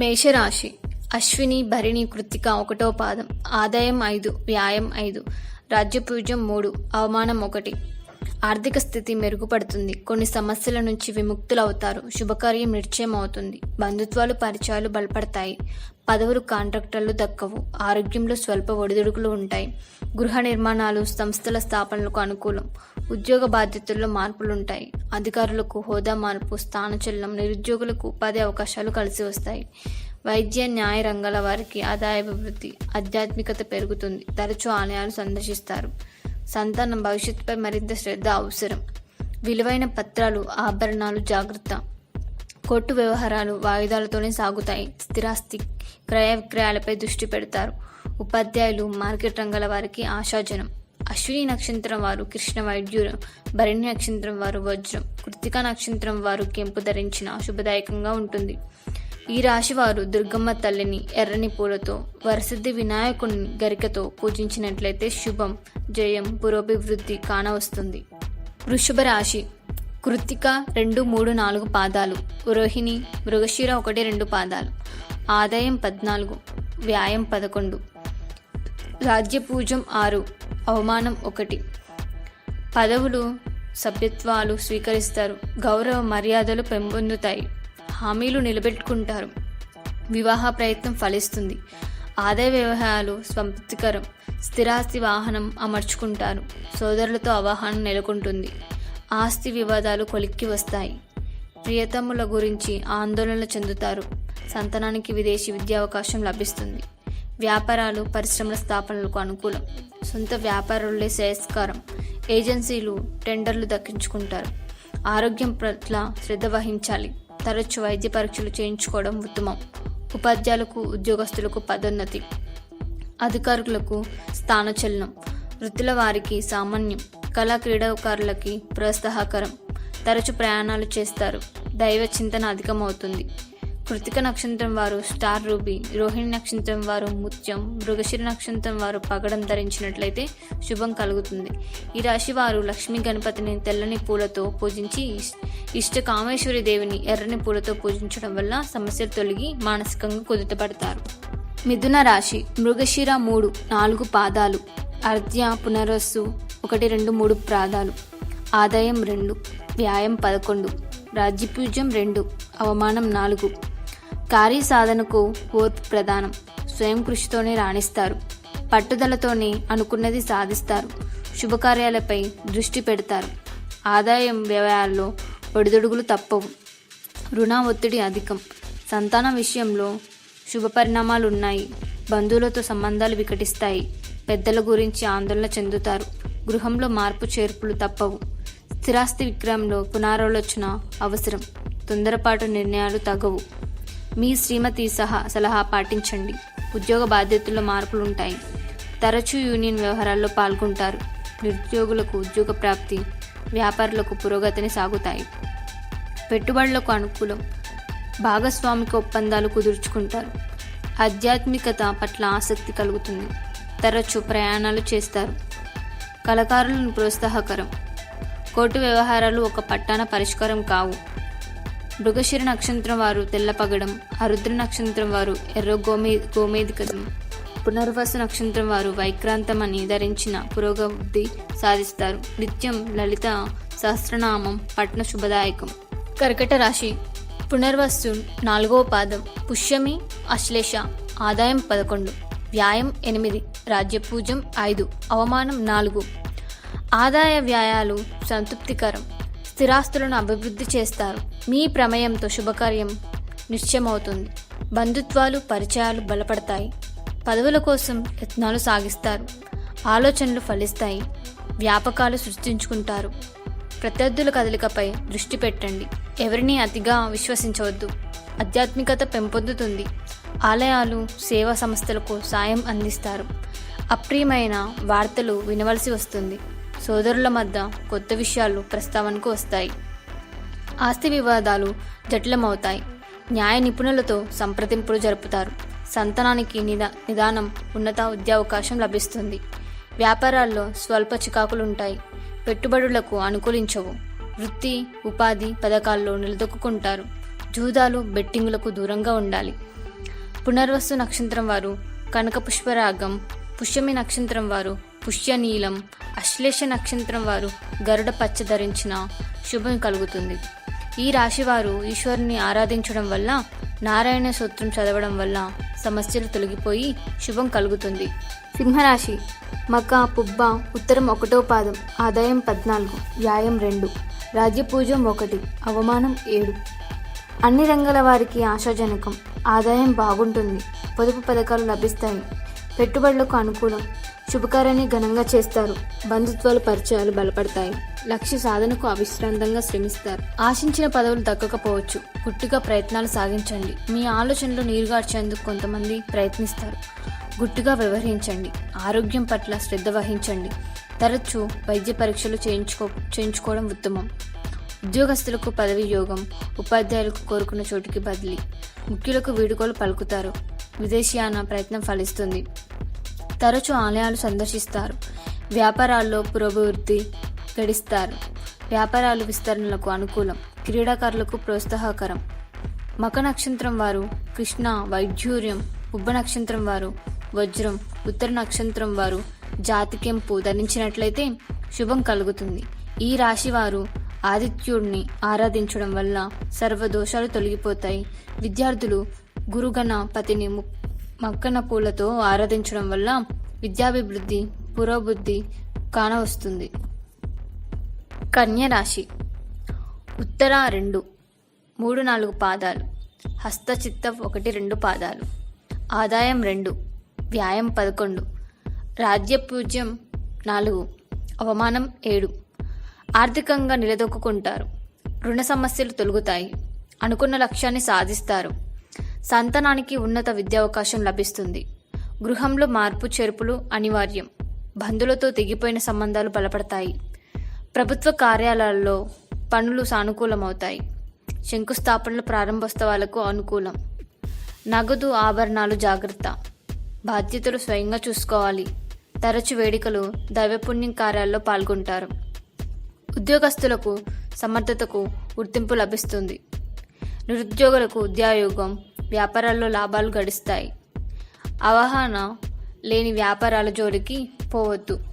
మేషరాశి. అశ్విని భరిణి కృత్తిక ఒకటో పాదం. ఆదాయం ఐదు వ్యాయం ఐదు. రాజ్యపూజ్యం మూడు అవమానం ఒకటి. ఆర్థిక స్థితి మెరుగుపడుతుంది. కొన్ని సమస్యల నుంచి విముక్తులవుతారు. శుభకార్యం నిశ్చయం అవుతుంది బంధుత్వాలు పరిచయాలు బలపడతాయి. పదవులు కాంట్రాక్టర్లు దక్కవు. ఆరోగ్యంలో స్వల్ప ఒడిదుడుకులు ఉంటాయి. గృహ నిర్మాణాలు సంస్థల స్థాపనలకు అనుకూలం. ఉద్యోగ బాధ్యతల్లో మార్పులుంటాయి. అధికారులకు హోదా మార్పు స్థానచలనం నిరుద్యోగులకు ఉపాధి అవకాశాలు కలిసి వస్తాయి. వైద్య న్యాయ రంగాల వారికి ఆదాయ అభివృద్ధి ఆధ్యాత్మికత పెరుగుతుంది. తరచూ ఆలయాలు సందర్శిస్తారు. సంతానం భవిష్యత్తుపై మరింత శ్రద్ధ అవసరం. విలువైన పత్రాలు ఆభరణాలు జాగ్రత్త. కోర్టు వ్యవహారాలు వాయిదాలతోనే సాగుతాయి. స్థిరాస్తి క్రయ విక్రయాలపై దృష్టి పెడతారు. ఉపాధ్యాయులు మార్కెట్ రంగాల వారికి ఆశాజనం. అశ్విని నక్షత్రం వారు కృష్ణ వైద్యులు భరణి నక్షత్రం వారు వజ్రం. కృతిక నక్షత్రం వారు కెంపు ధరించిన శుభదాయకంగా ఉంటుంది. ఈ రాశి వారు దుర్గమ్మ తల్లిని ఎర్రని పూలతో వరసిద్ధి వినాయకుని గరికతో పూజించినట్లయితే శుభం జయం పురోభివృద్ధి కానవస్తుంది. వృషభ రాశి కృత్తిక రెండు మూడు నాలుగు పాదాలు రోహిణి మృగశిర ఒకటి రెండు పాదాలు ఆదాయం పద్నాలుగు వ్యాయం పదకొండు రాజ్యపూజం ఆరు అవమానం ఒకటి. పదవులు సభ్యత్వాలు స్వీకరిస్తారు గౌరవ మర్యాదలు పెంపొందుతాయి. హామీలు నిలబెట్టుకుంటారు. వివాహ ప్రయత్నం ఫలిస్తుంది. ఆదాయ వ్యవహారాలు సంతృప్తికరం. స్థిరాస్తి వాహనం అమర్చుకుంటారు. సోదరులతో అవాహనం నెలకొంటుంది. ఆస్తి వివాదాలు కొలిక్కి వస్తాయి. ప్రియతముల గురించి ఆందోళన చెందుతారు. సంతానానికి విదేశీ విద్యా అవకాశం లభిస్తుంది. వ్యాపారాలు పరిశ్రమల స్థాపనలకు అనుకూలం. సొంత వ్యాపారులే శ్రేయస్కారం. ఏజెన్సీలు టెండర్లు దక్కించుకుంటారు. ఆరోగ్యం పట్ల శ్రద్ధ వహించాలి. తరచు వైద్య పరీక్షలు చేయించుకోవడం ఉత్తమం. ఉపాధ్యాయులకు ఉద్యోగస్తులకు పదోన్నతి. అధికారులకు స్థానచలనం. వృత్తుల వారికి సామాన్యం. కళా క్రీడాకారులకి ప్రోత్సాహకరం. తరచు ప్రయాణాలు చేస్తారు. దైవ చింతన అధికమవుతుంది. కృతిక నక్షత్రం వారు స్టార్ రూబీ రోహిణి నక్షత్రం వారు ముత్యం మృగశిర నక్షత్రం వారు పగడం ధరించినట్లయితే శుభం కలుగుతుంది. ఈ రాశి వారు లక్ష్మీ గణపతిని తెల్లని పూలతో పూజించి ఇష్ట కామేశ్వరి దేవిని ఎర్రని పూలతో పూజించడం వల్ల సమస్యలు తొలగి మానసికంగా కుదుటపడతారు. మిథున రాశి మృగశిర మూడు నాలుగు పాదాలు అర్ధ్య పునరస్సు ఒకటి రెండు మూడు ప్రాదాలు ఆదాయం రెండు వ్యాయం పదకొండు రాజ్యపూజ్యం రెండు అవమానం నాలుగు కార్యసాధనకు ఓర్పు ప్రధానం. స్వయం కృషితోనే రాణిస్తారు. పట్టుదలతోనే అనుకున్నది సాధిస్తారు. శుభకార్యాలపై దృష్టి పెడతారు. ఆదాయం వ్యయాల్లో ఒడిదుడుగులు తప్పవు. రుణ ఒత్తిడి అధికం. సంతాన విషయంలో శుభ పరిణామాలు ఉన్నాయి బంధువులతో సంబంధాలు వికటిస్తాయి. పెద్దల గురించి ఆందోళన చెందుతారు. గృహంలో మార్పు చేర్పులు తప్పవు. స్థిరాస్తి విక్రయంలో పునరాలోచన అవసరం. తొందరపాటు నిర్ణయాలు తగవు. మీ శ్రీమతి సహా సలహా పాటించండి. ఉద్యోగ బాధ్యతల్లో మార్పులు ఉంటాయి తరచూ యూనియన్ వ్యవహారాల్లో పాల్గొంటారు. నిరుద్యోగులకు ఉద్యోగ ప్రాప్తి వ్యాపారులకు పురోగతిని సాగుతాయి. పెట్టుబడులకు అనుకూలం భాగస్వామిక ఒప్పందాలు కుదుర్చుకుంటారు. ఆధ్యాత్మికత పట్ల ఆసక్తి కలుగుతుంది. తరచూ ప్రయాణాలు చేస్తారు. కళాకారులను ప్రోత్సాహకరం. కోర్టు వ్యవహారాలు ఒక పట్టాన పరిష్కారం కావు. మృగశిర నక్షత్రం వారు తెల్లపగడం అరుద్ర నక్షత్రం వారు ఎర్ర గోమే గోమేధికం పునర్వసు నక్షత్రం వారు వైక్రాంతమని ధరించిన పురోగతి సాధిస్తారు. నిత్యం లలిత సహస్రనామం పట్న శుభదాయకం. కర్కట రాశి. పునర్వస్సు నాలుగో పాదం. పుష్యమి అశ్లేష ఆదాయం పదకొండు. వ్యాయం ఎనిమిది. రాజ్యపూజం ఐదు. అవమానం నాలుగు. ఆదాయ వ్యాయాలు సంతృప్తికరం. స్థిరాస్తులను అభివృద్ధి చేస్తారు. మీ ప్రమేయంతో శుభకార్యం నిశ్చయమవుతుంది. బంధుత్వాలు పరిచయాలు బలపడతాయి. పదవుల కోసం యత్నాలు సాగిస్తారు. ఆలోచనలు ఫలిస్తాయి. వ్యాపకాలు సృష్టించుకుంటారు. ప్రత్యర్థుల కదలికపై దృష్టి పెట్టండి. ఎవరిని అతిగా విశ్వసించవద్దు. ఆధ్యాత్మికత పెంపొందుతుంది. ఆలయాలు సేవా సంస్థలకు సాయం అందిస్తారు. అప్రియమైన వార్తలు వినవలసి వస్తుంది. సోదరుల మధ్య కొత్త విషయాలు ప్రస్తావనకు వస్తాయి. ఆస్తి వివాదాలు జటిలమవుతాయి. న్యాయ నిపుణులతో సంప్రదింపులు జరుపుతారు. సంతానానికి నిదా నిదానం ఉన్నత ఉద్యోగవకాశం లభిస్తుంది. వ్యాపారాల్లో స్వల్ప చికాకులుంటాయి. పెట్టుబడులకు అనుకూలించవు. వృత్తి ఉపాధి పథకాల్లో నిలదొక్కుంటారు జూదాలు బెట్టింగులకు దూరంగా ఉండాలి. పునర్వసు నక్షత్రం వారు కనక పుష్పరాగం పుష్యమి నక్షత్రం వారు పుష్యనీలం అశ్లేష నక్షత్రం వారు గరుడ పచ్చ ధరించిన శుభం కలుగుతుంది. ఈ రాశి వారు ఈశ్వరుని ఆరాధించడం వల్ల నారాయణ సూత్రం చదవడం వల్ల సమస్యలు తొలగిపోయి శుభం కలుగుతుంది. సింహరాశి మక పుబ్బ ఉత్తరం ఒకటో పాదం ఆదాయం పద్నాలుగు వ్యాయం రెండు రాజ్యపూజం ఒకటి అవమానం ఏడు. అన్ని రంగాల వారికి ఆశాజనకం ఆదాయం బాగుంటుంది పొదుపు పథకాలు లభిస్తాయి. పెట్టుబడులకు అనుకూలం. శుభకార్యాన్ని ఘనంగా చేస్తారు. బంధుత్వాలు పరిచయాలు బలపడతాయి. లక్ష్య సాధనకు అవిశ్రాంతంగా శ్రమిస్తారు. ఆశించిన పదవులు దక్కకపోవచ్చు. గుట్టుగా ప్రయత్నాలు సాగించండి. మీ ఆలోచనలు నీరుగార్చేందుకు కొంతమంది ప్రయత్నిస్తారు. గుట్టుగా వ్యవహరించండి. ఆరోగ్యం పట్ల శ్రద్ధ వహించండి. తరచూ వైద్య పరీక్షలు చేయించుకో చేయించుకోవడం ఉత్తమం. ఉద్యోగస్తులకు పదవి యోగం ఉపాధ్యాయులకు కోరుకున్న చోటుకి బదిలీ. ముఖ్యులకు వీడుకోలు పలుకుతారు. విదేశీయాన ప్రయత్నం ఫలిస్తుంది. తరచూ ఆలయాలు సందర్శిస్తారు. వ్యాపారాల్లో పురోభివృద్ధి గడిస్తారు. వ్యాపారాలు విస్తరణలకు అనుకూలం. క్రీడాకారులకు ప్రోత్సాహకరం. మక నక్షత్రం వారు కృష్ణ వైఢ్యూర్యం ఉబ్బ నక్షత్రం వారు వజ్రం ఉత్తర నక్షత్రం వారు జాతికెంపు ధరించినట్లయితే శుభం కలుగుతుంది. ఈ రాశి వారు ఆదిత్యుడిని ఆరాధించడం వల్ల సర్వ దోషాలు తొలగిపోతాయి. విద్యార్థులు గురుగణపతిని ము- మక్కన పూలతో ఆరాధించడం వల్ల విద్యాభివృద్ధి పురోబుద్ధి కానవస్తుంది కన్యరాశి. ఉత్తర రెండు మూడు నాలుగు పాదాలు. హస్తచిత్త ఒకటి రెండు పాదాలు. ఆదాయం రెండు వ్యాయం పదకొండు. రాజ్య పూజ్యం నాలుగు అవమానం ఏడు. ఆర్థికంగా నిలదొక్కుంటారు రుణ సమస్యలు తొలుగుతాయి. అనుకున్న లక్ష్యాన్ని సాధిస్తారు. సంతానానికి ఉన్నత విద్యావకాశం లభిస్తుంది. గృహంలో మార్పు చేర్పులు అనివార్యం. బంధువులతో తెగిపోయిన సంబంధాలు బలపడతాయి. ప్రభుత్వ కార్యాలయాల్లో పనులు సానుకూలమవుతాయి. శంకుస్థాపనలు ప్రారంభోత్సవాలకు అనుకూలం. నగదు ఆభరణాలు జాగ్రత్త. బాధ్యతలు స్వయంగా చూసుకోవాలి. తరచు వేడుకలు దైవపుణ్యం కార్యాల్లో పాల్గొంటారు. ఉద్యోగస్తులకు సమర్థతకు గుర్తింపు లభిస్తుంది. నిరుద్యోగులకు ఉద్యోగం వ్యాపారాల్లో లాభాలు గడిస్తాయి. అవగాహన లేని వ్యాపారాల జోలికి పోవద్దు.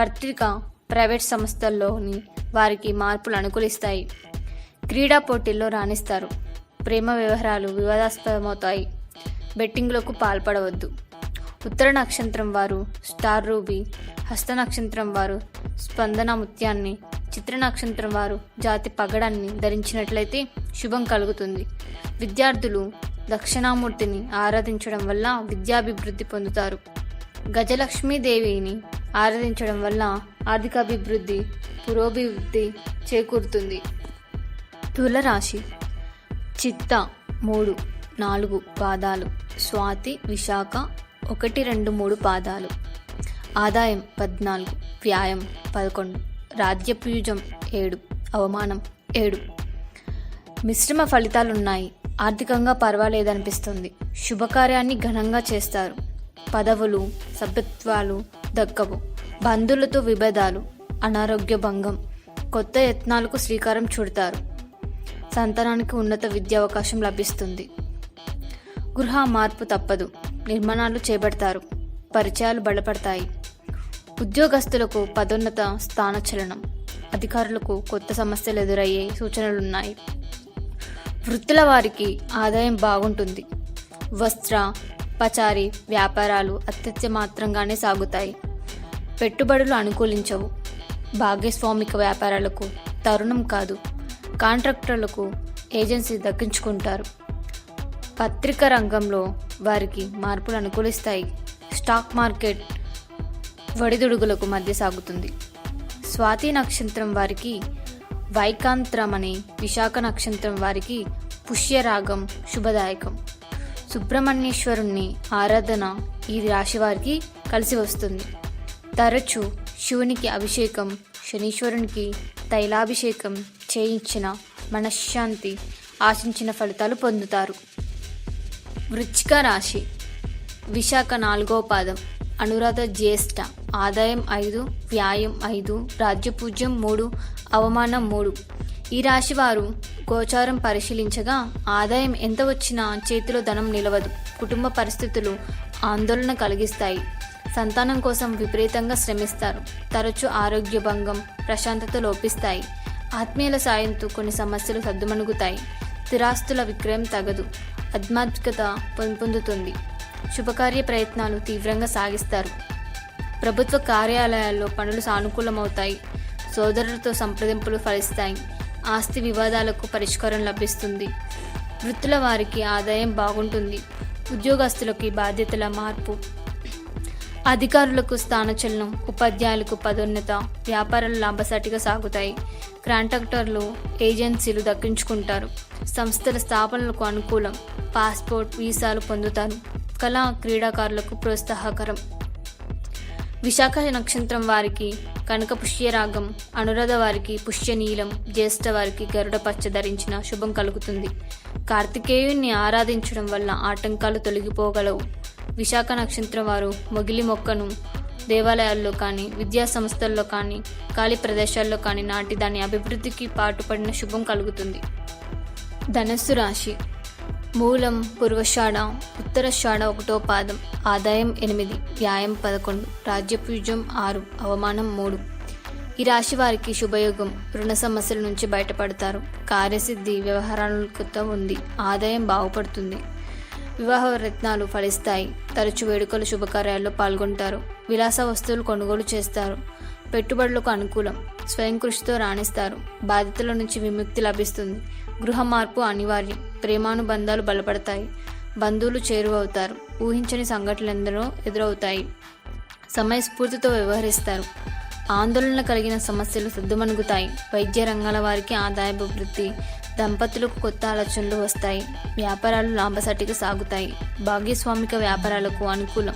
పత్రిక ప్రైవేట్ సంస్థల్లోని వారికి మార్పులు అనుకూలిస్తాయి. క్రీడా పోటీల్లో రాణిస్తారు. ప్రేమ వ్యవహారాలు వివాదాస్పదమవుతాయి. బెట్టింగ్లకు పాల్పడవద్దు. ఉత్తర నక్షత్రం వారు స్టార్ రూబీ హస్త నక్షత్రం వారు స్పందన ముత్యాన్ని చిత్ర నక్షత్రం వారు జాతి పగడాన్ని ధరించినట్లయితే శుభం కలుగుతుంది. విద్యార్థులు దక్షిణామూర్తిని ఆరాధించడం వల్ల విద్యాభివృద్ధి పొందుతారు. గజలక్ష్మీదేవిని ఆరాధించడం వల్ల ఆర్థికాభివృద్ధి పురోభివృద్ధి చేకూరుతుంది. తులరాశి చిత్త మూడు నాలుగు పాదాలు. స్వాతి విశాఖ ఒకటి రెండు మూడు పాదాలు. ఆదాయం పద్నాలుగు వ్యాయం పదకొండు. రాజ్యపూజం ఏడు అవమానం ఏడు. మిశ్రమ ఫలితాలున్నాయి. ఆర్థికంగా పర్వాలేదనిపిస్తుంది. శుభకార్యాన్ని ఘనంగా చేస్తారు. పదవులు సభ్యత్వాలు దక్కవు. బంధువులతో విభేదాలు అనారోగ్య భంగం కొత్త యత్నాలకు శ్రీకారం చుడతారు. సంతానానికి ఉన్నత విద్యావకాశం లభిస్తుంది. గృహ మార్పు తప్పదు. నిర్మాణాలు చేపడతారు. పరిచయాలు బలపడతాయి. ఉద్యోగస్తులకు పదోన్నత స్థానచలనం. అధికారులకు కొత్త సమస్యలు ఎదురయ్యే సూచనలున్నాయి. వృత్తుల వారికి ఆదాయం బాగుంటుంది. వస్త్ర పచారీ వ్యాపారాలు అత్యత్య మాత్రంగానే సాగుతాయి. పెట్టుబడులు అనుకూలించవు. భాగస్వామిక వ్యాపారాలకు తరుణం కాదు. కాంట్రాక్టర్లకు ఏజెన్సీ దక్కించుకుంటారు. పత్రికా రంగంలో వారికి మార్పులు అనుకూలిస్తాయి. స్టాక్ మార్కెట్ ఒడిదుడుగులకు మధ్య సాగుతుంది. స్వాతి నక్షత్రం వారికి వైకాంత్రం అనే విశాఖ నక్షత్రం వారికి పుష్యరాగం శుభదాయకం. సుబ్రహ్మణ్యేశ్వరుణ్ణి ఆరాధన ఈ రాశి వారికి కలిసి వస్తుంది. తరచు శివునికి అభిషేకం శనీశ్వరునికి తైలాభిషేకం చేయించిన మనశ్శాంతి ఆశించిన ఫలితాలు పొందుతారు. వృచ్చిక రాశి విశాఖ నాలుగో పాదం. అనురాధ జ్యేష్ఠ ఆదాయం ఐదు వ్యాయం ఐదు రాజ్యపూజ్యం మూడు అవమానం మూడు. ఈ రాశి వారు గోచారం పరిశీలించగా ఆదాయం ఎంత వచ్చినా చేతిలో ధనం నిలవదు కుటుంబ పరిస్థితులు ఆందోళన కలిగిస్తాయి. సంతానం కోసం విపరీతంగా శ్రమిస్తారు తరచూ ఆరోగ్య భంగం ప్రశాంతత లోపిస్తాయి. ఆత్మీయుల సాయంతో కొన్ని సమస్యలు సద్దుమణుగుతాయి స్థిరాస్తుల విక్రయం తగదు ఆధ్యాత్మికత పొందుతుంది శుభకార్య ప్రయత్నాలు తీవ్రంగా సాగిస్తారు. ప్రభుత్వ కార్యాలయాల్లో పనులు సానుకూలమవుతాయి. సోదరులతో సంప్రదింపులు ఫలిస్తాయి. ఆస్తి వివాదాలకు పరిష్కారం లభిస్తుంది. వృత్తుల వారికి ఆదాయం బాగుంటుంది. ఉద్యోగస్తులకి బాధ్యతల మార్పు. అధికారులకు స్థానచలనం ఉపాధ్యాయులకు పదోన్నత వ్యాపారాలు లాభసాటిగా సాగుతాయి. కాంట్రాక్టర్లు ఏజెన్సీలు దక్కించుకుంటారు. సంస్థల స్థాపనలకు అనుకూలం. పాస్పోర్ట్ వీసాలు పొందుతారు. కళా క్రీడాకారులకు ప్రోత్సాహకరం. విశాఖ నక్షత్రం వారికి కనక పుష్యరాగం అనురాధ వారికి పుష్యనీలం జ్యేష్ఠ వారికి గరుడ పచ్చ ధరించిన శుభం కలుగుతుంది. కార్తికేయుణ్ణి ఆరాధించడం వల్ల ఆటంకాలు తొలగిపోగలవు. విశాఖ నక్షత్రం వారు మొగిలి మొక్కను దేవాలయాల్లో కానీ విద్యా సంస్థల్లో కానీ ఖాళీ ప్రదేశాల్లో కానీ నాటి దాని అభివృద్ధికి పాటుపడిన శుభం కలుగుతుంది. ధనస్సు రాశి మూలం పూర్వషాఢ ఉత్తరషాఢ ఒకటో పాదం ఆదాయం ఎనిమిది వ్యాయం పదకొండు రాజ్యపూజ్యం ఆరు అవమానం మూడు. ఈ రాశి వారికి శుభయోగం రుణ సమస్యల నుంచి బయటపడతారు. కార్యసిద్ధి వ్యవహారాలతో ఉంది ఆదాయం బాగుపడుతుంది. వివాహ రత్నాలు ఫలిస్తాయి తరచు వేడుకలు శుభకార్యాల్లో పాల్గొంటారు విలాస వస్తువులు కొనుగోలు చేస్తారు పెట్టుబడులకు అనుకూలం స్వయం కృషితో రాణిస్తారు బాధ్యతల నుంచి విముక్తి లభిస్తుంది. గృహ మార్పు అనివార్యం. ప్రేమానుబంధాలు బలపడతాయి. బంధువులు చేరువవుతారు. ఊహించని సంఘటనలు ఎదురవుతాయి. సమయస్ఫూర్తితో వ్యవహరిస్తారు. ఆందోళన కలిగిన సమస్యలు సద్దుమణుగుతాయి. వైద్య రంగాల వారికి ఆదాయాభివృద్ధి దంపతులకు కొత్త ఆలోచనలు వస్తాయి. వ్యాపారాలు లాభసాటిగా సాగుతాయి. భాగస్వామిక వ్యాపారాలకు అనుకూలం.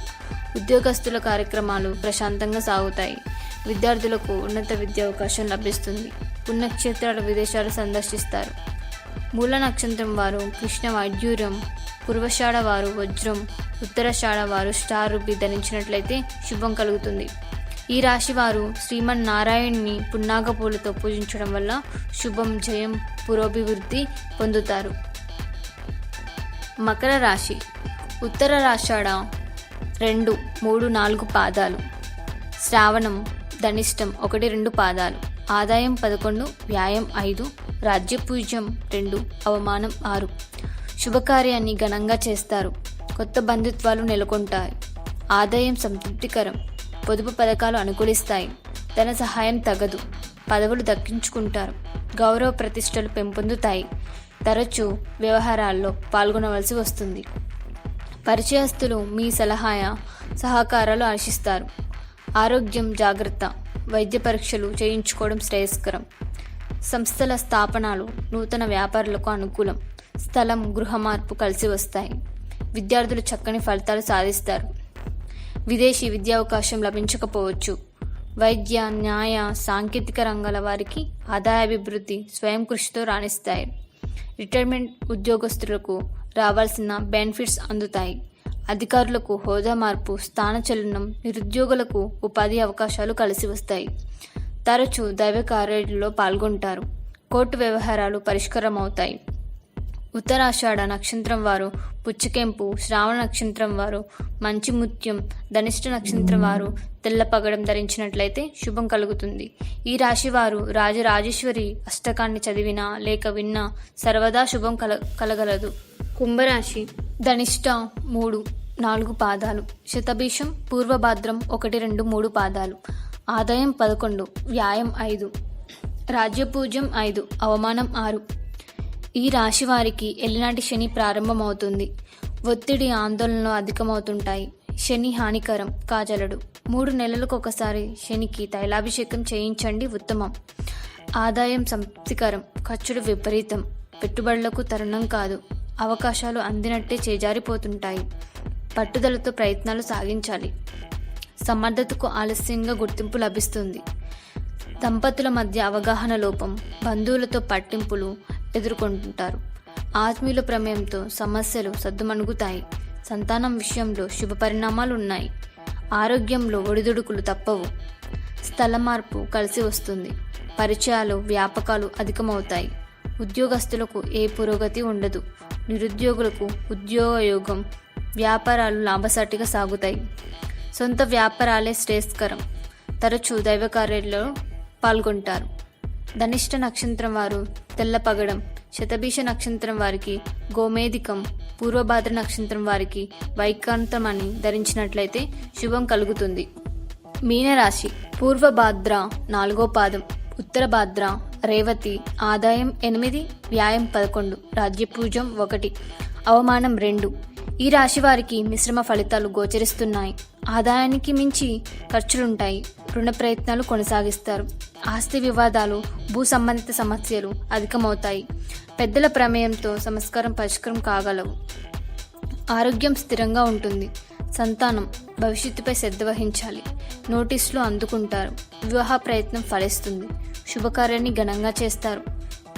ఉద్యోగస్తుల కార్యక్రమాలు ప్రశాంతంగా సాగుతాయి. విద్యార్థులకు ఉన్నత విద్యా అవకాశం లభిస్తుంది. పుణ్యక్షేత్రాలు విదేశాలు సందర్శిస్తారు. మూల నక్షత్రం వారు కృష్ణ వైడ్యూర్యం పూర్వషాఢ వారు వజ్రం ఉత్తరషాఢ వారు స్టార్ రూపి ధరించినట్లయితే శుభం కలుగుతుంది. ఈ రాశి వారు శ్రీమన్ నారాయణ్ని పున్నాగ పూలతో పూజించడం వల్ల శుభం జయం పురోభివృద్ధి పొందుతారు. మకర రాశి ఉత్తర రాషాఢ రెండు మూడు నాలుగు పాదాలు. శ్రావణం ధనిష్టం ఒకటి రెండు పాదాలు. ఆదాయం పదకొండు వ్యాయం ఐదు రాజ్యపూజ్యం రెండు అవమానం ఆరు. శుభకార్యాన్ని ఘనంగా చేస్తారు. కొత్త బంధుత్వాలు నెలకొంటాయి. ఆదాయం సంతృప్తికరం. పొదుపు పథకాలు అనుకూలిస్తాయి. ధన సహాయం తగదు. పదవులు దక్కించుకుంటారు. గౌరవ ప్రతిష్టలు పెంపొందుతాయి. తరచూ వ్యవహారాల్లో పాల్గొనవలసి వస్తుంది. పరిచయస్తులు మీ సలహాయ సహకారాలు ఆశిస్తారు. ఆరోగ్యం జాగ్రత్త. వైద్య పరీక్షలు చేయించుకోవడం శ్రేయస్కరం. సంస్థల స్థాపనలు నూతన వ్యాపారులకు అనుకూలం. స్థలం గృహ మార్పు కలిసి వస్తాయి. విద్యార్థులు చక్కని ఫలితాలు సాధిస్తారు. విదేశీ విద్యావకాశం లభించకపోవచ్చు. వైద్య న్యాయ సాంకేతిక రంగాల వారికి ఆదాయాభివృద్ధి స్వయం కృషితో రాణిస్తాయి. రిటైర్మెంట్ ఉద్యోగస్తులకు రావాల్సిన బెనిఫిట్స్ అందుతాయి. అధికారులకు హోదా మార్పు స్థానచలనం నిరుద్యోగులకు ఉపాధి అవకాశాలు కలిసి వస్తాయి. తరచూ దైవ కార్యాలలో పాల్గొంటారు. కోర్టు వ్యవహారాలు పరిష్కారం అవుతాయి ఉత్తరాషాఢ నక్షత్రం వారు పుచ్చకెంపు శ్రావణ నక్షత్రం వారు మంచి ముత్యం ధనిష్ట నక్షత్రం వారు తెల్ల పగడం ధరించినట్లయితే శుభం కలుగుతుంది. ఈ రాశి వారు రాజరాజేశ్వరి అష్టకాన్ని చదివినా లేక విన్నా సర్వదా శుభం కల కలగలదు. కుంభరాశి ధనిష్ట మూడు నాలుగు పాదాలు. శతభీషం పూర్వభాద్రం ఒకటి రెండు మూడు పాదాలు. ఆదాయం పదకొండు వ్యాయం ఐదు. రాజ్యపూజ్యం ఐదు అవమానం ఆరు. ఈ రాశి వారికి ఎల్లినాటి శని ప్రారంభమవుతుంది. ఒత్తిడి ఆందోళనలు అధికమవుతుంటాయి. శని హానికరం కాజలడు. మూడు నెలలకు ఒకసారి శనికి తైలాభిషేకం చేయించండి ఉత్తమం. ఆదాయం సంతృప్తికరం ఖర్చులు విపరీతం. పెట్టుబడులకు తరుణం కాదు. అవకాశాలు అందినట్టే చేజారిపోతుంటాయి. పట్టుదలతో ప్రయత్నాలు సాగించాలి. సమర్థతకు ఆలస్యంగా గుర్తింపు లభిస్తుంది. దంపతుల మధ్య అవగాహన లోపం బంధువులతో పట్టింపులు ఎదుర్కొంటుంటారు. ఆత్మీయుల ప్రమేయంతో సమస్యలు సద్దుమణుగుతాయి. సంతానం విషయంలో శుభ పరిణామాలు ఉన్నాయి ఆరోగ్యంలో ఒడిదుడుకులు తప్పవు. స్థల మార్పు కలిసి వస్తుంది. పరిచయాలు వ్యాపకాలు అధికమవుతాయి. ఉద్యోగస్తులకు ఏ పురోగతి ఉండదు. నిరుద్యోగులకు ఉద్యోగయోగం వ్యాపారాలు లాభసాటిగా సాగుతాయి. సొంత వ్యాపారాలే శ్రేయస్కరం. తరచూ దైవ కార్యాలలో పాల్గొంటారు. ధనిష్ట నక్షత్రం వారు తెల్లపగడం శతభీష నక్షత్రం వారికి గోమేధికం పూర్వభాద్ర నక్షత్రం వారికి వైకాంతం అని ధరించినట్లయితే శుభం కలుగుతుంది. మీనరాశి పూర్వభాద్ర నాలుగో పాదం ఉత్తర భాద్ర రేవతి ఆదాయం ఎనిమిది వ్యాయం పదకొండు రాజ్యపూజం ఒకటి అవమానం రెండు. ఈ రాశి వారికి మిశ్రమ ఫలితాలు గోచరిస్తున్నాయి. ఆదాయానికి మించి ఖర్చులుంటాయి. రుణ ప్రయత్నాలు కొనసాగిస్తారు. ఆస్తి వివాదాలు భూ సంబంధిత సమస్యలు అధికమవుతాయి. పెద్దల ప్రమేయంతో సంస్కారం పరిష్కారం కాగలవు. ఆరోగ్యం స్థిరంగా ఉంటుంది. సంతానం భవిష్యత్తుపై శ్రద్ధ వహించాలి. నోటీసులు అందుకుంటారు. వివాహ ప్రయత్నం ఫలిస్తుంది. శుభకార్యాన్ని ఘనంగా చేస్తారు.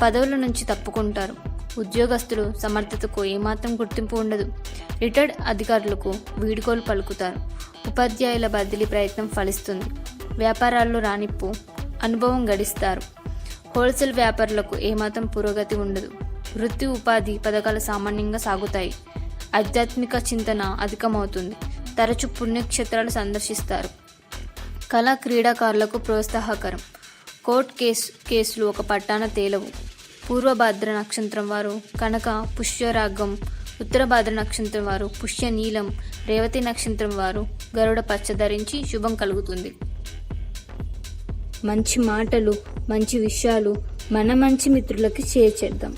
పదవుల నుంచి తప్పుకుంటారు. ఉద్యోగస్తులు సమర్థతకు ఏమాత్రం గుర్తింపు ఉండదు. రిటైర్డ్ అధికారులకు వీడుకోలు పలుకుతారు. ఉపాధ్యాయుల బదిలీ ప్రయత్నం ఫలిస్తుంది. వ్యాపారాల్లో రానిప్పు అనుభవం గడిస్తారు. హోల్సేల్ వ్యాపారులకు ఏమాత్రం పురోగతి ఉండదు. వృత్తి ఉపాధి పథకాలు సామాన్యంగా సాగుతాయి. ఆధ్యాత్మిక చింతన అధికమవుతుంది. తరచు పుణ్యక్షేత్రాలు సందర్శిస్తారు. కళా క్రీడాకారులకు ప్రోత్సాహకరం. కోర్టు కేసు కేసులు ఒక పట్టాన తేలవు. పూర్వభాద్ర నక్షత్రం వారు కనక పుష్యరాగం ఉత్తరభాద్ర నక్షత్రం వారు పుష్య నీలం రేవతి నక్షత్రం వారు గరుడ పచ్చ ధరించి శుభం కలుగుతుంది. మంచి మాటలు మంచి విషయాలు మన మంచి మిత్రులకి షేర్ చేద్దాం.